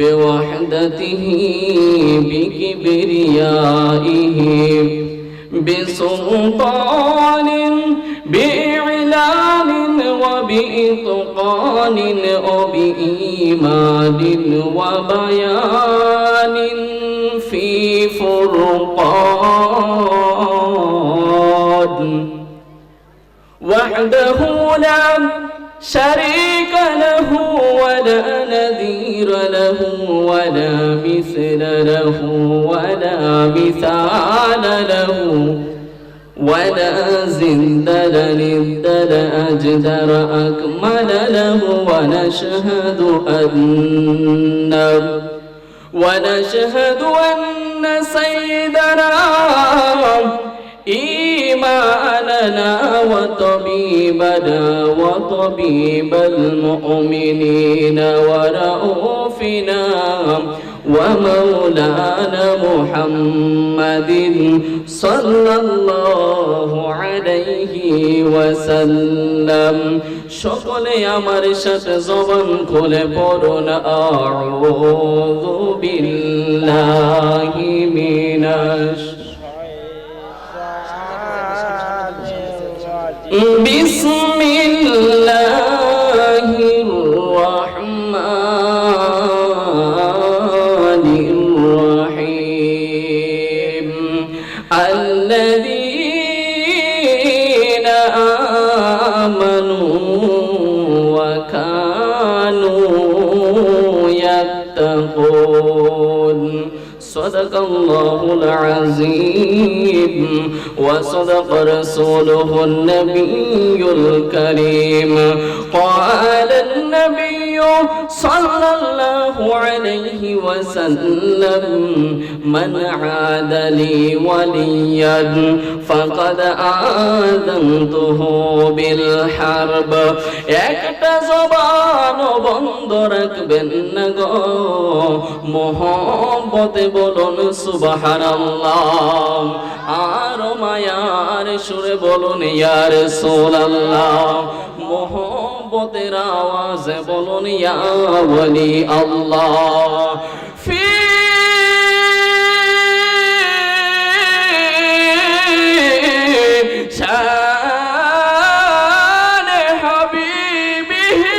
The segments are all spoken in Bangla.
بوحدته بكبريائه بسلطان بإعلان وبإتقان وبإيمان وبيان في فرقان. وحده لا شريك له ولا نذير له ولا مثل له ولا مثال له ولا زند لند أجدر أكمل له ونشهد أن ونشهد أن سيدنا إيماننا وطبيبنا وطبيب المؤمنين ورؤوفنا ومولانا محمد صلى الله عليه وسلم সকলে আমার সাথে জবান খুলে পড়ুন আউযু বিল্লাহি মিনাশ بسم صدق الله العظيم وصدق رسوله النبي الكريم. قال صلى الله عليه وسلم من عاد لي وليا فقد آذنته بالحرب একটা জবান বন্ধ রাখবেন না গো মোহব্বতে বলুন সুবহানাল্লাহ আর মায়ার সুরে বলুন ইয়া রাসূলুল্লাহ মোহব্বতের আওয়াজে বলুন আল্লাহ। ফি শানে হাবিবিহি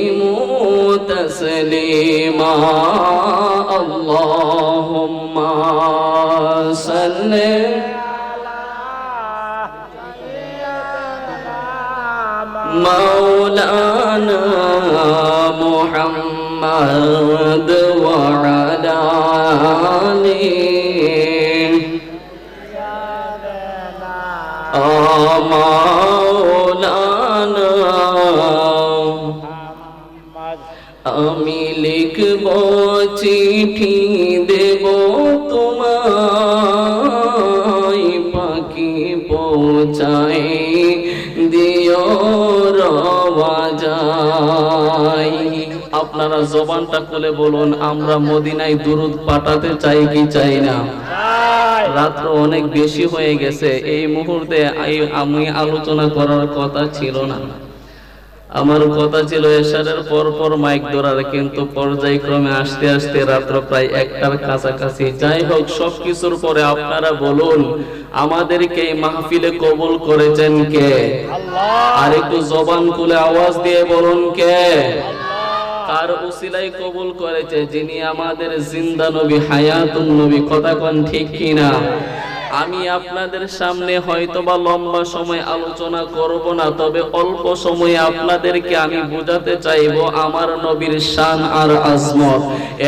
تسليما اللهم صل مولانا محمد وعلى آله চিঠি দেব তোমায় পাখি পৌঁছাই দিও রওয়াজাই আপনারা জবানটা খুলে বলুন আমরা মদিনায় দুরুদ পাঠাতে চাই কি চাই না? রাত্র অনেক বেশি হয়ে গেছে এই মুহূর্তে আমি আলোচনা করার কথা ছিল না। আমার কথা ছিল এশারের পর পর মাইক ধরার কিন্তু পর্যায়ক্রমে আসতে আসতে রাত্র প্রায় একটার কাছাকাছি। যাই হোক সবকিছুর পরে আপনারা বলুন আমাদেরকে এই মাহফিলে কবুল করেছেন কে? আর একটু জবান খুলে আওয়াজ দিয়ে বলুন কে? আর উসিলাই কবুল করেছে যিনি আমাদের জিন্দা নবী হায়াতুন নবী কথা কোন ঠিক কিনা? আমি আপনাদের সামনে হয়তোবা লম্বা সময় আলোচনা করব না, তবে অল্প সময়ে আপনাদেরকে আমি বোঝাতে চাইব আমার নবীর শান আর আজমত।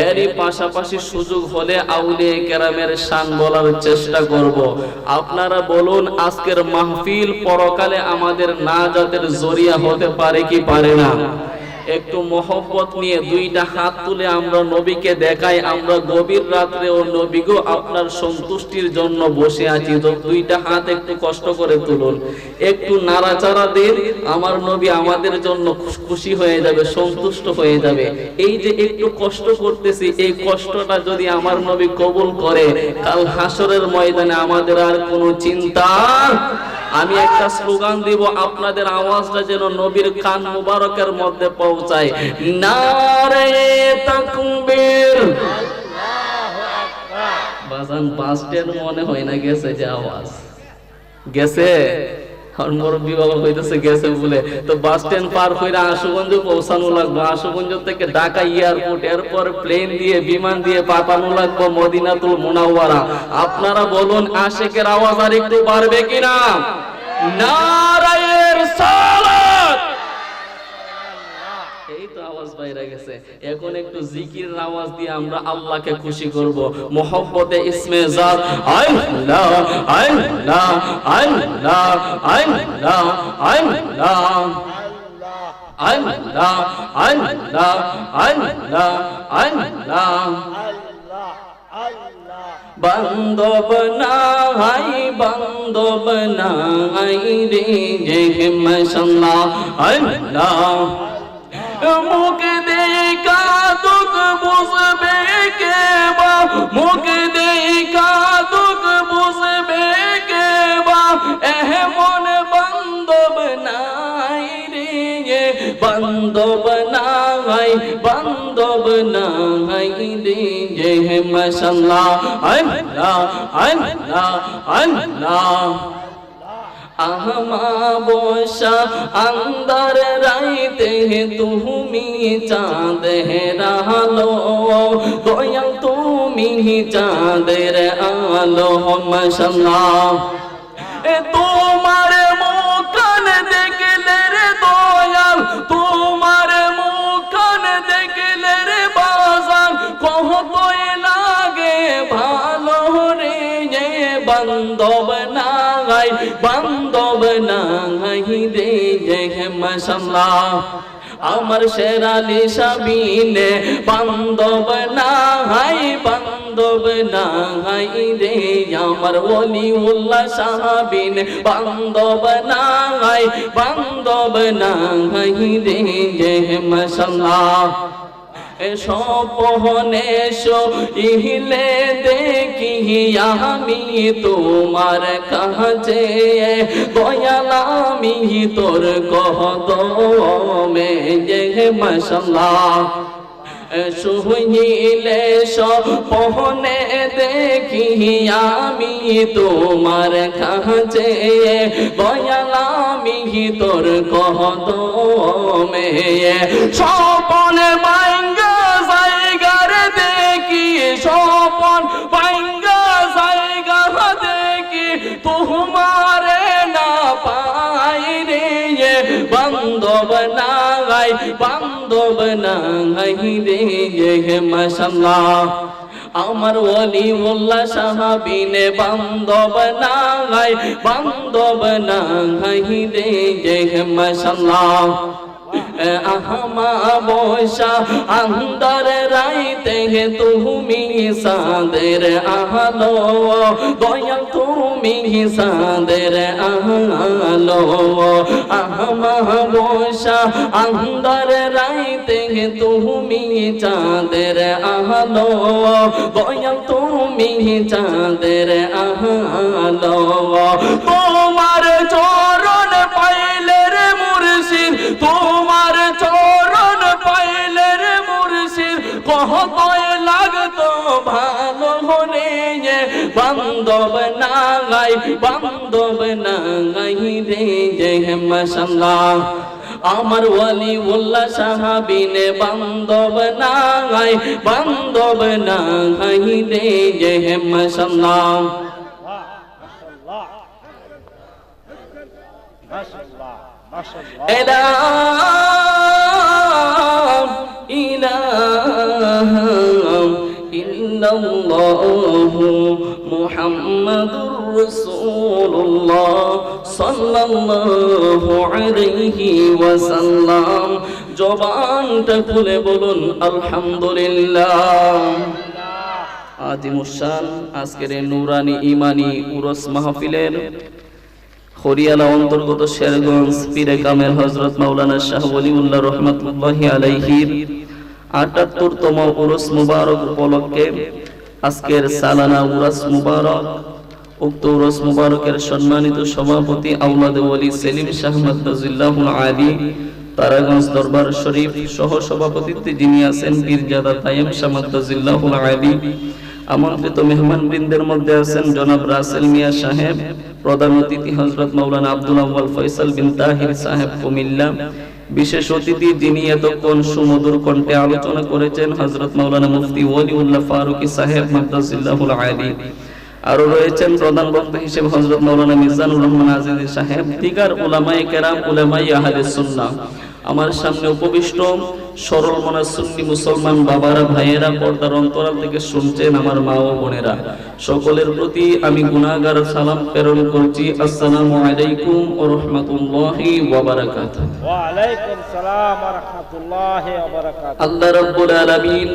এরই পাশাপাশি সুযোগ হলে আউলিয়া কেরামের শান বলার চেষ্টা করব। আপনারা বলুন, আজকের মাহফিল পরকালে আমাদের নাজাতের জরিয়া হতে পারে কি পারে না? একটু মহব্বত নিয়ে দুইটা হাত তুলে আমরা নবীকে দেখাই, আমরা গভীর রাত্রে ও নবী গো আপনার সন্তুষ্টির জন্য বসে আছি। তো দুইটা হাত একটু কষ্ট করে তুলুন, একটু নাড়াচাড়া দিন, আমার নবী আমাদের জন্য খুশি হয়ে যাবে, সন্তুষ্ট হয়ে যাবে। এই যে একটু কষ্ট করতেছি, এই কষ্টটা যদি আমার নবী কবুল করে, কাল হাসরের ময়দানে আমাদের আর কোনো চিন্তা আমি একটা স্লোগান দিব, আপনাদের আওয়াজটা যেন নবীর কান মুবারকের মধ্যে পৌঁছায়। নারে তাকবীর। বাজান মনে হয় না গেছে যে আওয়াজ। গেছে? আর মুরব্বী বাবা কইতেছে, গেছে বলে, তো বাস স্ট্যান্ড পার কইরা আশুগঞ্জ পৌঁছানো লাগবে। আশুগঞ্জ থেকে ঢাকা এয়ারপোর্ট এরপর প্লেন দিয়ে, বিমান দিয়ে পাঠানো লাগবে মদিনাতুল মুনাওয়ারা। আপনারা বলুন, আশেকের আওয়াজ আর একটু পারবে কিনা? নারায়ের সালাত এই তো আওয়াজ বাইরে গেছে। এখন একটু জিকির আওয়াজ দিয়ে আমরা আল্লাহকে খুশি করব। মোহব্বতে ইসমে জাত আল্লাহ আল্লাহ আল্লাহ আল্লাহ আল্লাহ আল্লাহ আল্লাহ আল্লাহ আল্লাহ রে যে মশাল্লাহ আল্লাহ মুখ দেখা দুঃখ বুঝবে কে বা? মুখ দেখা দুঃখ বুঝবে কে বা? এমন বান্ধব নাই রে বান্ধব নাই বান্ধব নাই রে মশাল্লাহ, আল্লাহ আল্লাহ আল্লাহ। আহমা বসা আন্দার রাইতে তুমি চাঁদ রালো দয়াল তুমি চাঁদের আলো মশাল্লাহ এ তোমার মুখান দেখলে রে দয়াল, তোমার মুখান দেখলে রে বাজান কহতই লাগে ভালো রে বান্ধব নাই বান্ধব নাই রে যে মশাল্লাহ আমার শেরালি সাবিনে বান্ধব নাই, বান্ধব হাই রে। আমার ওলি উল্লাহ সাহাবিন, বান্ধব নাই, বান্ধব হাই রে। যে মশাল্লাহ। সপহনে ইহলে দেখি আমি তোমার কাছে। দয়ালামি তোর কহ মে যে মশলা শুইলে সপহনে দেখি আমি তোমার কাছে। দয়ালামি তোর কহ মে সপনে না আহিরে হে মাশাল্লাহ। আমার ওলি মোল্লা সাহাবিনে বান্ধব না বান্ধব না আহিরে হে মাশাল্লাহ। আহমা বসা আন্দার রাইতে তুমি সাদের আহলো দয়াল তুমি সাদের আহলো আহমা বসা আন্দার রাইতে তুমি চাঁদের আহলো তুমি চাঁদের আহলো তোমার চরণ বান্ধব নাই বান্ধব নাই রে জয় আমার ওলি উল্লা সাহাবিনে বান্ধব নাই বান্ধব নাই রে জয় হে মাশাআল্লাহ মাশাআল্লাহ। ইল্লাল্লাহু। মুহাম্মাদুর রাসূলুল্লাহ সাল্লাল্লাহু আলাইহি ওয়াসাল্লাম। জবানটা খুলে বলুন, আলহামদুলিল্লাহ। আদিমুসান আজকের এই নুরানি ইমানি উরস মাহফিলের হরিয়ানা অন্তর্গত শেরগঞ্জ পীরে কামের হজরত মাওলানা শাহ অলিউল্লাহ রহমতুল্লাহ আলাইহির আটাত্তরতম উরস মুবারক উপলক্ষে আজকের সালানা উরস মুবারক, উক্ত উরস মুবারকের সম্মানিত সভাপতি আউলাদ ওলি সেলিম শাহ মাদ্দাজিল্লাহ আলী, তারাগঞ্জ দরবার শরীফ সহ সভাপতিত্বে যিনি আছেন পীরজাদা তাইম শাহ মাদ্দাজিল্লাহ আলী, আমন্ত্রিত মেহমান বৃন্দের মধ্যে আছেন জনাব রাসেল মিয়া সাহেব, প্রধান অতিথি হজরত মৌলানা আব্দুল আউয়াল ফয়সাল বিন তাহির সাহেব কুমিল্লা বিশেষ অতিথি যিনি এতক্ষণ সুমধুর কণ্ঠে আলোচনা করেছেন হজরত মৌলানা মুফতি ওলিউল্লাহ ফারুকি সাহেব মাদ্রাসিল্লাহুল আলী। আরও রয়েছেন প্রধান বক্তা হিসেবে হজরত মৌলানা মিজানুর রহমান আজিজ সাহেব, দিগার ওলামাই কেরাম ওলামাই আহাদ সুন্নাহ। আমার সামনে উপবিষ্ট সরল মনা সুন্নি মুসলমান বাবারা ভাইয়েরা পর্দার অন্তরাল থেকে শুনছেন আমার মা ও বোনেরা। সকলের প্রতি আমি গুনাহগার সালাম প্রেরণ করছি। আসসালামু আলাইকুম ওয়া রাহমাতুল্লাহি ওয়া বারাকাতুহু। ওয়া আলাইকুম সালাম ওয়া রাহমাতুল্লাহি ওয়া বারাকাতুহু। আল্লাহ রাব্বুল আলামিন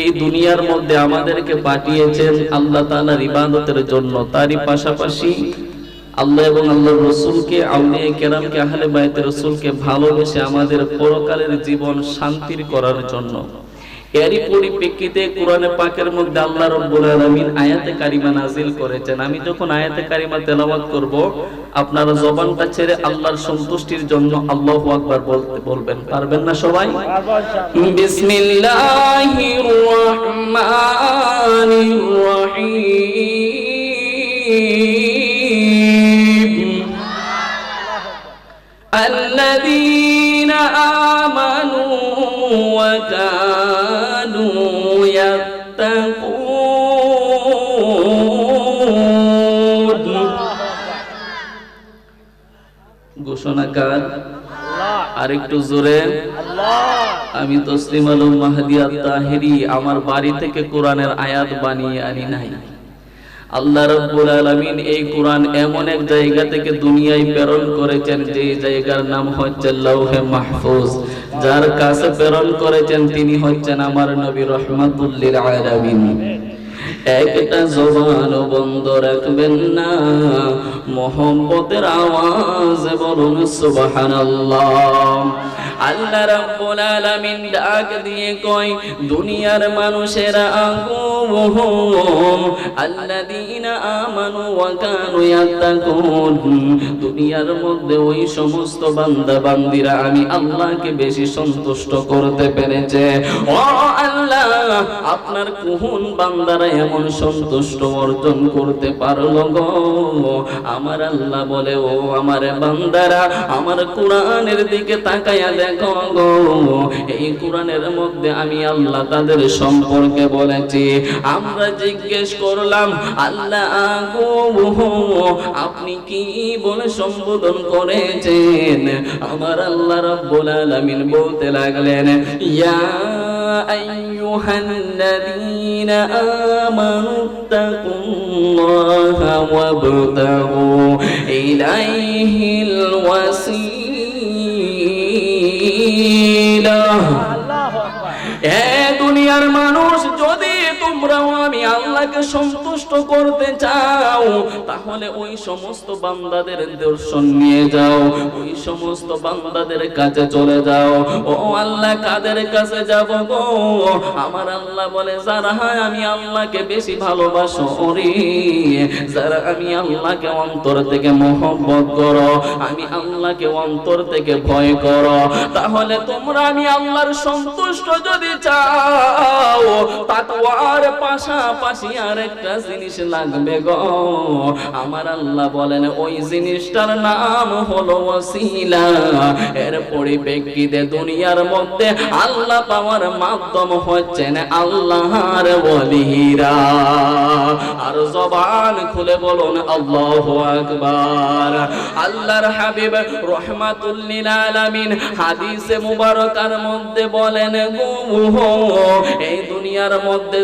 এই দুনিয়ার মধ্যে আমাদেরকে পাঠিয়েছেন আল্লাহ তাআলার ইবাদতের জন্য। তারই পাশাপাশি আল্লাহ এবং আল্লাহ রসুলকে, আউলিয়া কেরামকে, আহলে বাইতে রসুলকে ভালোবেসে আমাদের পরকালের জীবন শান্তির করার জন্য। এরই পরিপ্রেক্ষিতে কোরআনে পাকের মধ্যে আল্লাহ রব্বুল আয়াতে কারিমা নাজিল করেছেন। আমি যখন আয়াতে কারিমা করব, আপনারা জবানটা ছেড়ে আল্লাহর সন্তুষ্টির জন্য আকবার বলতে বলবেন। পারবেন না সবাই? বিসমিল্লাহির রহমানির রহিম। الذين آمنوا وكانوا يتقون ঘোষণাকার আল্লাহ আরেকটু জোরে আল্লাহ আমি তসলিম আলম মাহদিয়া তাহেরি আমার বাড়ি থেকে কোরআনের আয়াত বানিয়ে আনি নাই আল্লাহ রব্বুল আলামিন এই কোরআন এমন এক জায়গা থেকে দুনিয়ায় প্রেরণ করেছেন, যে জায়গার নাম হচ্ছে লৌহে মাহফুজ। যার কাছে প্রেরণ করেছেন তিনি হচ্ছেন আমার নবী রহমাতুল লিল আলামিন। একটা জবান বন্ধ রাখবেন না। মোহব্বতের আওয়াজ বলুন, সুবহানাল্লাহ। আল্লাহ রাব্বুল আলামিন ডাক দিয়ে কয়, দুনিয়ার মানুষেরা আগুম আল্লাযীনা আমানু ওয়া কানু ইয়াত্তাকুন। দুনিয়ার মধ্যে ওই সমস্ত বান্দা বান্দিরা আমি আল্লাহকে বেশি সন্তুষ্ট করতে পেরেছে। ও আল্লাহ, আপনার কোন বান্দারা এমন সন্তুষ্ট অর্জন করতে পারল গো? আমার আল্লাহ বলে, ও আমার বান্দারা, আমার কোরআনের দিকে তাকায়া দেখো গো। এই কোরআনের মধ্যে আমি আল্লাহ তাদের সম্পর্কে বলেছি। আমরা জিজ্ঞেস করলাম, আল্লাহ আপনি কি বলে সম্বোধন করেছেন? আমার আল্লাহ রাব্বুল আলামিন বলতে লাগলেন, ইয়া أيها الذين آمنوا اتقوا الله وابتغوا إليه الوسيلة. يا دنيا المنوس তোমরাও আমি আল্লাহকে সন্তুষ্ট করতে চাও, তাহলে ওই সমস্ত বান্দাদের দর্শন নিয়ে যাও, ওই সমস্ত বান্দাদের কাছে চলে যাও। ও আল্লাহ, কাদের কাছে যাব গো? আমার আল্লাহ বলে, যারা হয় আমি আল্লাহকে বেশি ভালোবাসো যারা আমি আল্লাহকে অন্তর থেকে মোহব্বত করো, আমি আল্লাহকে অন্তর থেকে ভয় করো, তাহলে তোমরা আমি আল্লাহর সন্তুষ্ট যদি চাও, তাকওয়ার পাশাপাশি আর একটা জিনিস লাগবে গো। আমার আল্লাহ বলেন, ওই জিনিসটার নাম হলো ওসিলা এর পরিপ্রেক্ষিতে দুনিয়ার মধ্যে আল্লাহ পাওয়ার মাধ্যম হচ্ছেন আল্লাহর বলিরা আর জবান খুলে বলুন, আল্লাহ আকবার। আল্লাহর হাবিব রহমাতুল লিল আলামিন হাদিসে মুবারকার মধ্যে বলেন গো এই দুনিয়ার মধ্যে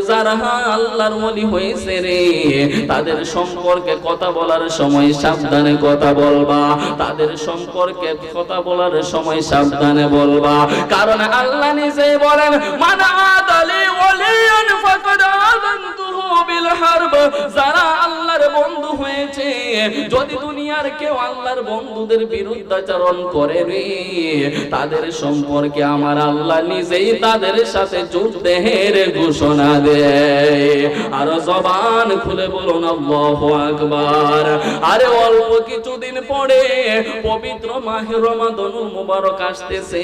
তাদের সম্পর্কে কথা বলার সময় সাবধানে কথা বলবা, তাদের সম্পর্কে কথা বলার সময় সাবধানে বলবা। কারণ আল্লাহ নিজে বলেন মানা আদালি ওয়ালিয়ান ফাকাদ বিল হারব, যারা আল্লাহর বন্ধু হয়েছে, যদি দুনিয়ার কেউ আল্লাহর বন্ধুদের বিরুদ্ধাচরণ করে রে, তাদের সম্পর্কে আমার আল্লাহ নিজেই তাদের সাথে যুদ্ধের ঘোষণা দেয়। আর জবান খুলে বলুন, আল্লাহু আকবার। আরে অল্প কিছুদিন পরে পবিত্র মাহে রমাদানুল মুবারক আসতেছে।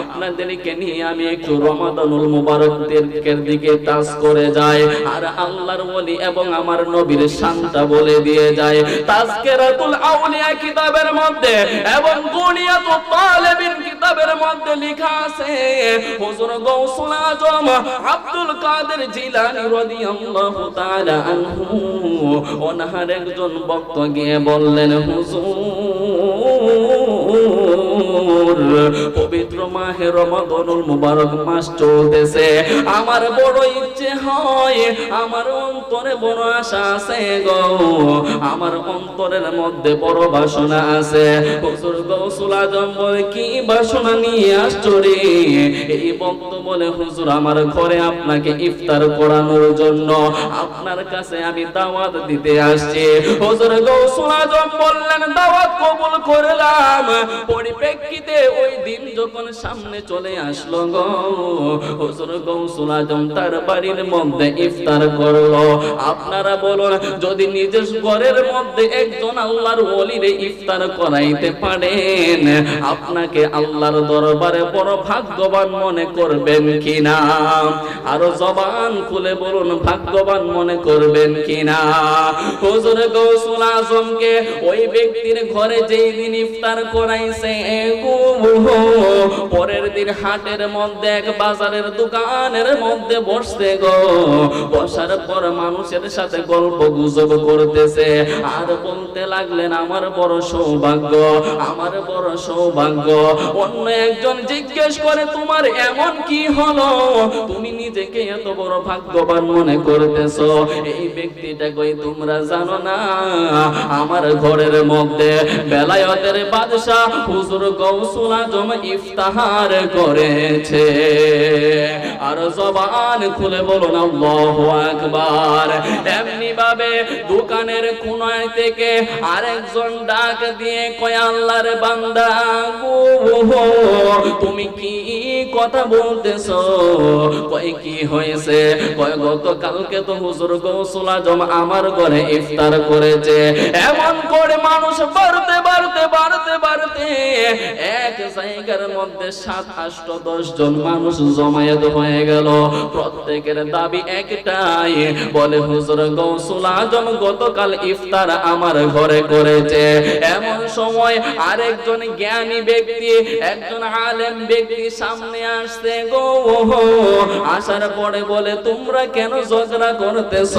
আপনাদেরকে নিয়ে আমি একটু রমাদানুল মুবারকের দিকে টাচ করে যাই। আর আল্লাহর ওলি এবং আমার নবীর শানটা বলে দিয়ে যায়। তাজকিরাতুল আউলিয়া কিতাবের মধ্যে এবং গুনিয়াতুত তালিবিন কিতাবের মধ্যে লেখা আছে, হুজুর গৌসুল আজম আব্দুল কাদের জিলানী রাদিয়াল্লাহু তাআলা আনহু। ওনার একজন ভক্ত গিয়ে বললেন, হুজুর পবিত্র মাহে রমাদানুল মুবারক মাস চলতেছে। আমার বড় ইচ্ছে হয় আমার অন্তরে বড় আশা আছে গো। আমার অন্তরের মধ্যে বড় বাসনা আছে। হুজুর গৌসুল আজম বলে, কি বাসনা নিয়ে আসছো রে? এই ভক্ত বলে হুজুর, আমার ঘরে আপনাকে ইফতার করানোর জন্য আপনার কাছে আমি দাওয়াত দিতে আসছি। হুজুর গৌসুল আজম বললেন, দাওয়াত কবুল করলাম। পরিপ্রেক্ষিতে ওই দিন যখন সামনে চলে আসলো গো, হুজুর গৌসুল আজম তার বাড়ির মধ্যে ইফতার করল। আপনারা বলুন, যদি নিজের ঘরের মধ্যে একজন আল্লাহর ওলিরে ইফতার করাইতে পারেন, আপনাকে আল্লাহর দরবারে বড় ভাগ্যবান মনে করবেন কিনা? আরও জবান খুলে বলুন, ভাগ্যবান মনে করবেন কিনা? হুজুর গৌসুল আজমকে ওই ব্যক্তির ঘরে যেই দিন ইফতার করাইছে পরের দিন হাটের মধ্যে এক বাজারের দোকানের মধ্যে বসতে গো। বসার পর মানুষের সাথে গল্প গুজব করতেছে। আর বলতে লাগলেন, আমার বড় সৌভাগ্য, আমার বড় সৌভাগ্য। অন্য একজন জিজ্ঞেস করে, তোমার এমন কি হলো? তুমি নিজেকে এত বড় ভাগ্যবান মনে করতেছো। এই ব্যক্তিটা কই তোমরা জানো না? আমার ঘরের মধ্যে বেলায়তের বাদশাহ হুজুর গৌসুল আজম ইফতার করেছে। আর জবান খুলে বলুন, আল্লাহু আকবার। এমনি ভাবে দোকানের কোনায় থেকে আরেকজন ডাক দিয়ে কয়, আল্লাহর বান্দা গো তুমি কি কথা বলতেছো? কয়, কি হয়েছে? কয় গতকালকে তো হুজুর গৌসুল আজম আমার ঘরে ইফতার করেছে। এমন করে মানুষ বাড়তে বাড়তে বাড়তে বাড়তে এক জায়গার মধ্যে সাত আষ্ট দশ জন মানুষ জমায়েত হয়ে গেল। প্রত্যেকের দাবি একটাই বলে, হুজুর গৌসুল আজম গতকাল ইফতার আমার ঘরে করেছে। এমন সময় আরেকজন জ্ঞানী ব্যক্তি, একজন আলেম ব্যক্তি সামনে আসছে, গো আসার পরে বলে, তোমরা কেন ঝগড়া করতেছ?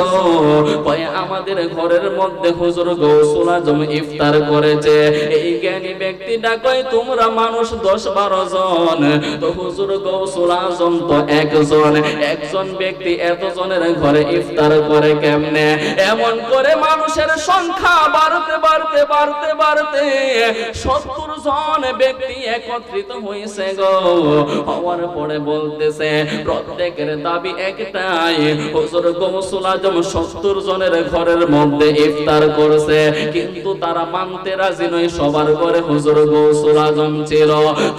কয়, আমাদের ঘরের মধ্যে হুজুর গৌসুল আজম ইফতার করেছে। এই জ্ঞানী ব্যক্তিটা কয়, তোমরা মানুষ দশ বারো জন। তো হুজুর গৌসুল আজম তো একজন। একজন ব্যক্তি এত জনের ঘরে ইফতার করে কেমনে? এমন করে মানুষের সংখ্যা বাড়তে বাড়তে বাড়তে বাড়তে সত্তর জন ব্যক্তি একত্রিত হয়েছে গো। হওয়ার পরে বলতেছে, প্রত্যেকের দাবি একটাই, হুজুর গৌসুল আজম সত্তর জনের ঘরের মধ্যে ইফতার করছে, কিন্তু তারা মানতে রাজি নয়, সবার ঘরে হুজুর গৌসুল আজম ছিল।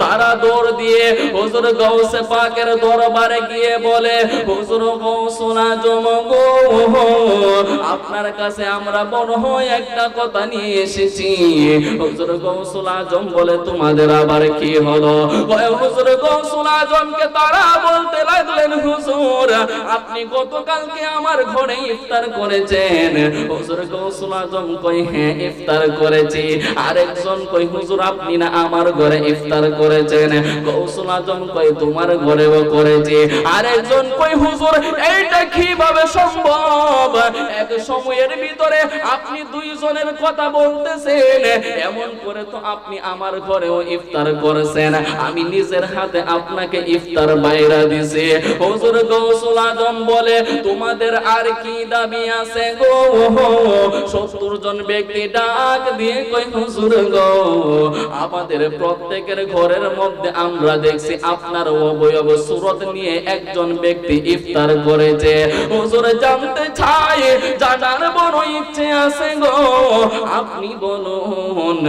তারা দৌড় দিয়ে হুজুর গৌসে পাকের দরবারে গিয়ে বলে, হুজুর গৌসুল আজম গো আপনার কাছে আমরা বড় হয় একটা কথা নিয়ে এসেছি। হুজুর গৌসুল আজম বলে, তোমাদের আবার কি হলো? হুজুর গৌসুল আজমকে তারা বলতে লাগলেন, হুজুর, আপনি গতকালকে আমার ঘরে ইফতার করেছেন। হুজুর গৌসুল আজম কই হ্যাঁ ইফতার করেছি। আরেকজন কই হুজুর, আপনি না আমার ঘরে ইফতার করেছেন? গৌসুল আজম কই তোমার ঘরেও করেছি। আরেকজন কই হুজুর, এইটা কীভাবে সম্ভব? এক সময়ের ভিতরে আপনি দুইজনের কথা বলতেছেন, এমন করে তো আপনি আমার ঘরেও ইফতার করেছেন। আমি নিজের হাতে আপনাকে ইফতার বাইরা দিছি। গৌসুল আজম বলে, তোমাদের আর কি দাবি আছে গো? সত্তর জন ব্যক্তি ডাক দিয়ে কই গো, আমাদের প্রত্যেকের ঘরের মধ্যে আমরা দেখছি আপনার অবয়ব সুরত নিয়ে একজন ব্যক্তি ইফতার করেছে। হুজুর জানতে চাই জানার বড় ইচ্ছে আছে গো। আপনি বলুন,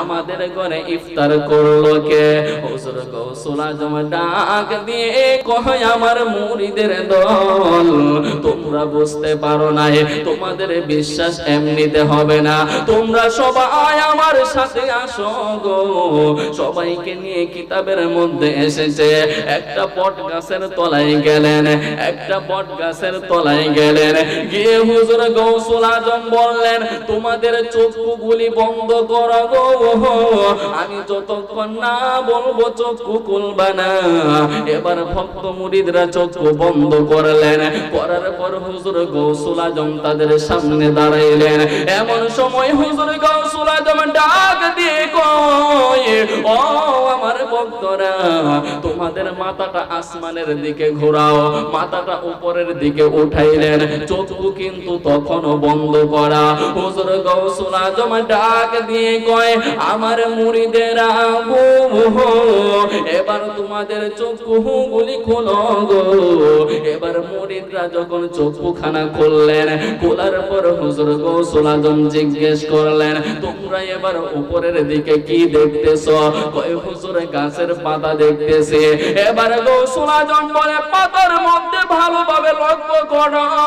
আমাদের ঘরে ইফতার করল কে? হুজুর গৌসুল আজম ডাক দিয়ে কয় আমার মুরিদের দল, তোমরা বুঝতে পারো না তোমাদের বিশ্বাস এমনিতে হবে না। তোমরা সবাই আমার সাথে আসো গো। সবাইকে নিয়ে কিতাবের মধ্যে এসেছে, একটা বট গাছের তলায় গেলেন, একটা বট গাছের তলায় গেলেন। গিয়ে হুজুর গৌসুল আজম বললেন, তোমাদের চক্ষুগুলি বন্ধ করো গো। আমি যতক্ষণ না বলব চক্ষু খুলবা না। এবার ভক্ত মুরিদরা চক্ষু বন্ধ করলেন। করার পর হুজুর গৌসুল আজম তাদের সামনে দাঁড়াইলেন। এমন সময় হুজুর গৌসুল আজম ডাক দিয়ে কয়, ও আমার ভক্তরা, তোমাদের মাথাটা আসমানের দিকে ঘোরাও। মাথাটা উপরের দিকে উঠাইলেন। চক্ষু কিন্তু তখনও বন্ধ করা। হুজুর গৌসুল আজম ডাক দিয়ে কয়, আমার মুড়িদেরা গো এবার তোমাদের চক্ষু গুলি খোলো গো। এবার মুরিদরা যখন চক্ষু খানা খুললেন, খোলার পর হুজুর গৌসুল আজম জিজ্ঞেস করলেন, তোমরা এবার উপরের দিকে কি দেখতেছ? কয়, হুজুর গাছের পাতা দেখতেছে। এবার গৌসুল আজম বলে, পাতার মধ্যে ভালোভাবে লক্ষ্য করো।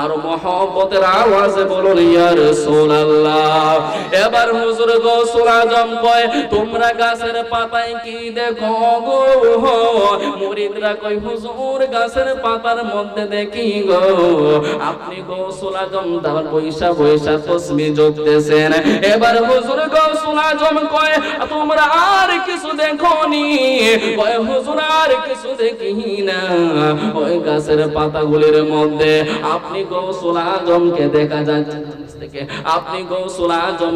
আর মহব্বতের আওয়াজে বলুন ইয়া রাসূলুল্লাহ। এবার হুজুর গৌসুল আজম কয়, তোমরা গাছের পাতায় কি দেখো গো? মুরিদরা কয়, হুজুর, গাছের পাতার মধ্যে দেখি গো। আপনি গৌসুল আজম তার পয়সা পয়সা তসবি যোগতেছেন এবার হুজুর গৌসুল আজম কয়, তোমরা আর কিছু দেখোনি? কয়, হুজুর, আর কিছু দেখি না। ওই গাছের পাতাগুলির মধ্যে আপনি গৌসুল আজমকে দেখা যাচ্ছে আপনি গৌসুল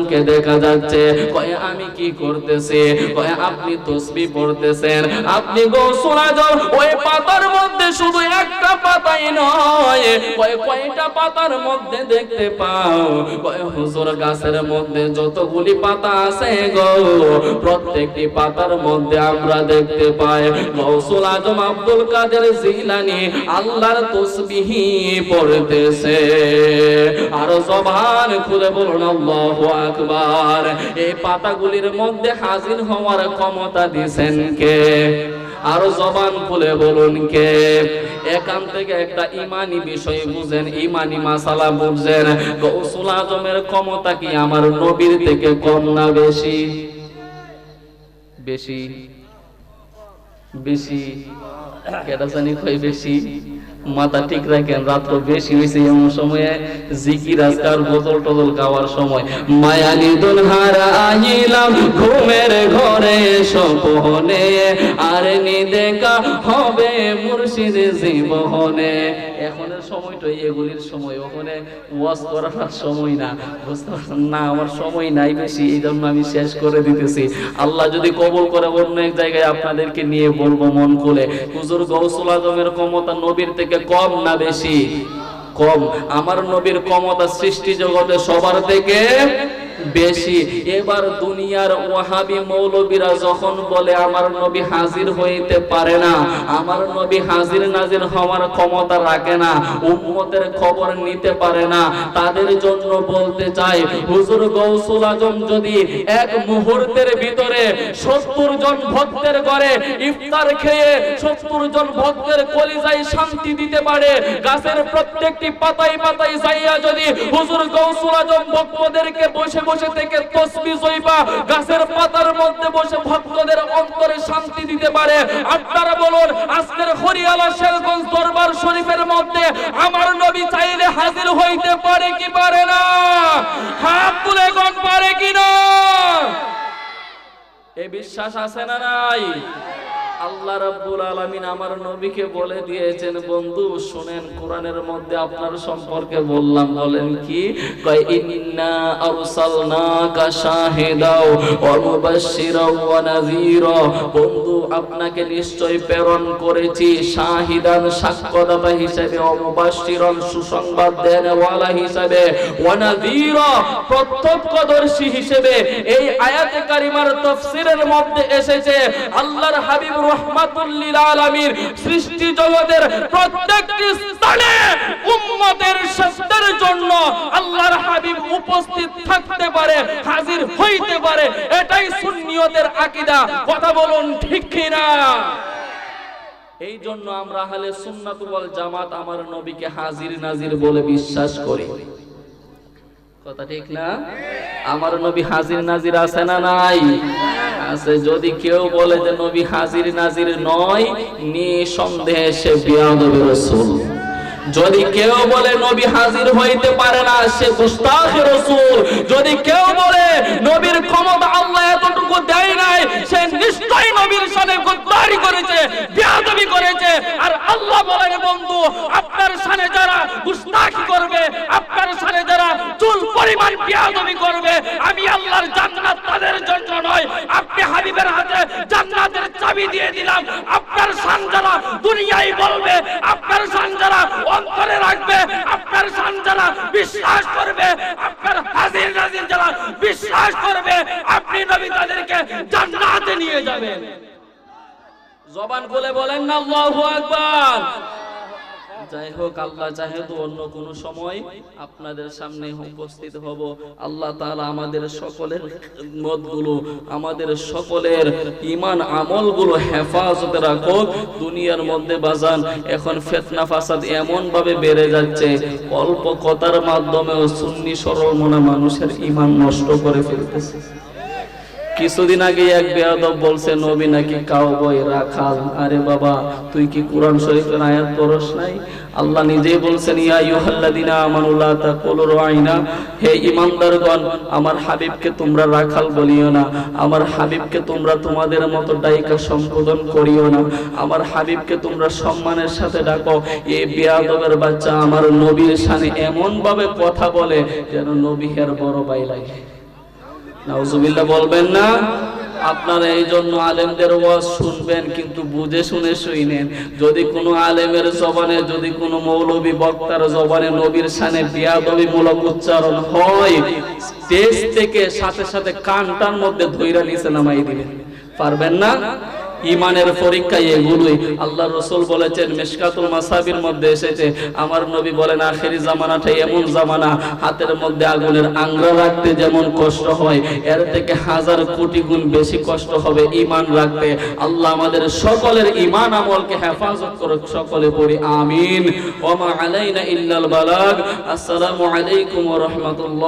আজমকে দেখা যাচ্ছে, কয়, আমি কি করতেছি? কয়, আপনি তসবি পড়তেছেন। আপনি গৌসুল আজম ওই পাতার মধ্যে শুধু একটা পাতাই নয়, কয়, কয়টা পাতার মধ্যে দেখতে পাও? কয়, হুজুর গাছের মধ্যে যতগুলি পাতা আছে গো, প্রত্যেকটি পাতার মধ্যে আমরা দেখতে পাই। গৌসুল আজম আব্দুল কাদের জিলানি আল্লাহর তসবিহি পড়তেছে। আর জবান খুলে বলুন, আল্লাহু আকবার। এই পাতাগুলির মধ্যে হাজির হওয়ার ক্ষমতা দিবেন কে? আর জবান খুলে বলুন কে? এখান থেকে একটা ইমানি বিষয় বুঝেন, ইমানি মাসালা বুঝেন। গৌসুল আজমের ক্ষমতা কি আমার নবীর থেকে কম না বেশি? বেশি। বেশি। কেটা জানি কই বেশি? মাথা ঠিক রাখেন রাত্র বেশি হয়েছে এমন সময়ে জিকির, আজকার বোতল টদল খাওয়ার সময়। দুল হারাইলাম ঘুমের ঘরে সপনে আর হবে মুর্শিদ জীবনে। সময়টা এগুলির সময়, ওখানে ওয়াজ করার সময় না। বুঝতে না, আমার সময় নাই বেশি এই জন্য আমি শেষ করে দিতেছি। আল্লাহ যদি কবল করে অন্য এক জায়গায় আপনাদেরকে নিয়ে বলব মন খুলে। হুজুর গৌসুল আজমের ক্ষমতা নবীর থেকে কম না বেশি? কম। আমার নবীর ক্ষমতা সৃষ্টি জগতে সবার থেকে বেশি। এবার দুনিয়ার ওয়াহাবি মৌলবীরা যখন বলে, আমার নবী হাজির হইতে পারে না, আমার নবী হাজির নাজির হওয়ার ক্ষমতা রাখে না, উম্মতের খবর নিতে পারে না, তাদের জন্য বলতে চাই, হুজুর গৌসুল আজম যদি এক মুহূর্তের ভিতরে সত্তর জন ভক্তের ঘরে ইফতার খেয়ে সত্তর জন ভক্তের কলিজায় শান্তি দিতে পারে, গাছের প্রত্যেকটি পাতায় পাতায় যাইয়া যদি হুজুর গৌসুল আজম ভক্তদেরকে বসে বসে থেকে তসবি জইবা, গাছের পাতার মধ্যে বসে ভক্তদের অন্তরে শান্তি দিতে পারে। আপনারা বলুন, আজকের হরিয়ালা শেরগঞ্জ দরবার শরীফের মধ্যে আমার নবী চাইলে হাজির হইতে পারে কি পারে না? হাত তুলে কোন পারে কি না? এই বিশ্বাস আছে না নাই? আল্লাহ রাব্বুল আলামিন আমার নবীকে বলে দিয়েছেন, বন্ধু, শুনেন, কোরআনের মধ্যে আপনার সম্পর্কে বললাম। বলেন কি? কয়, ইন্না আরসালনাকা শাহিদাও ওয়া মুবাশশিরাও ওয়া নাযীরা। বন্ধু, আপনাকে নিশ্চয় প্রেরণ করেছি, শাহিদান সাক্ষ্যদাতা হিসেবে ওয়া মুবাশশিরান সুসংবাদ দেনওয়ালা হিসেবে। ওয়া নাযীরা, প্রত্যক্ষদর্শী হিসেবে এই আয়াতে কারিমার তাফসীরের মধ্যে এসেছে, আল্লাহর হাবিব রহমাতুল্লিল সৃষ্টি জগতের প্রত্যেকটি স্থানে উম্মতের সত্যের জন্য আল্লাহর হাবিব উপস্থিত থাকতে পারে, হাজির হইতে পারে। এটাই সুন্নিয়তের কথা বলুন ঠিক কিনা? এই জন্য আমরা আহলে সুন্নাত জামাত আমার নবীকে হাজির নাজির বলে বিশ্বাস করি। কথা ঠিক না? আমার নবী হাজির নাজির আছে না নাই? আছে যদি কেউ বলে যে নবী হাজির নাজির নয় নিঃসন্দেহে সে বিয়াদবে রাসূল। যদি কেউ বলে নবী হাজির হইতে পারে না, সে গুস্তাখ রাসূল। যদি কেউ বলে নবীর ক্ষমতা আল্লাহ এতটুকু দেয় নাই, সে নিশ্চয়ই নবীর সাথে গদ্দারি করেছে, বিয়াদবি করেছে। আর আল্লাহ বলেন, বন্ধু, আপনার সামনে যারা গুস্তাখি করবে, আপনার সামনে যারা চুল পরিমাণ বিয়াদবি করবে, আমি আল্লাহর জান্নাত তাদের জন্য নয়, আপনি হাবিবের হাতে জান্নাতের চাবি দিয়ে দিলাম। আপনার শান যারা দুনিয়ায় বলবে, আপনার শান যারা অন্তরে রাখবে, আপনার সন্তানা বিশ্বাস করবে, আপনার হাজির নাজির যারা বিশ্বাস করবে, আপনি নবী তাদেরকে জান্নাতে নিয়ে যাবেন। জবান বলে বলেন না, আল্লাহু আকবার। যাই হোক, আল্লাহ যেহেতু অন্য কোন সময় আপনাদের সামনে উপস্থিত হব। আল্লাহ তাআলা আমাদের সকলের মতগুলো আমাদের সকলের ঈমান আমলগুলো হেফাজতে রাখুক। দুনিয়ার মধ্যে বাজান, এখন ফিতনা ফাসাদ এমন ভাবে বেড়ে যাচ্ছে, অল্প কথার মাধ্যমেও সুন্নি সরল মনা মানুষের ইমান নষ্ট করে ফেলতেছে। কিছুদিন আগে এক বেয়াদব বলছে, নবী নাকি কাউ বই রাখাল? আরে বাবা, তুই কি কোরআন শরীফের আয়াত পড়স নাই? আল্লাহ নিজেই বলছেন, ইয়া আইয়ুহাল্লাযিনা আমানু, লা তাকুলু রাইনা। হে ঈমানদারগণ আমার হাবিবকে তোমরা রাখাল বলিও না। আমার হাবিবকে তোমরা তোমাদের মতো ডাইকা সম্বোধন করিও না। আমার হাবিবকে তোমরা সম্মানের সাথে ডাকো। এই বেয়াদবের বাচ্চা আমার নবীর সামনে এমন ভাবে কথা বলে যেন নবী বড় ভাই লাগে। নাউজুবিল্লাহ বলবেন না? আপনারা এই জন্য আলেমদের ওয়াজ শুনবেন, কিন্তু বুঝে শুনে শুইনেন যদি কোনো আলেমের জবানে, যদি কোনো মৌলবী বক্তার জবানে নবীর সানে বিয়াদবি মূলক উচ্চারণ হয়, স্টেজ থেকে সাথে সাথে কানটার মধ্যে ধৈরা নিচে নামাই দিবেন। পারবেন না? ইমানের পরীক্ষা এগুলোই আল্লাহ রসুল বলেছেন মেশকাতুল মাসাবির মধ্যে এসেছে। আমার নবী বলেন, আখেরি জামানাটা এমন জামানা, হাতের মধ্যে আগুনের আংরা রাখতে যেমন কষ্ট হয়, এর থেকে হাজার কোটি গুণ বেশি কষ্ট হবে ইমান রাখতে। আল্লাহ আমাদের সকলের ইমান আমলকে হেফাজত করুক, সকলে পড়ি, আমিন। ওমা আলাইনা ইল্লাল বালাগ। আসসালামু আলাইকুম ওয়া রাহমাতুল্লাহ।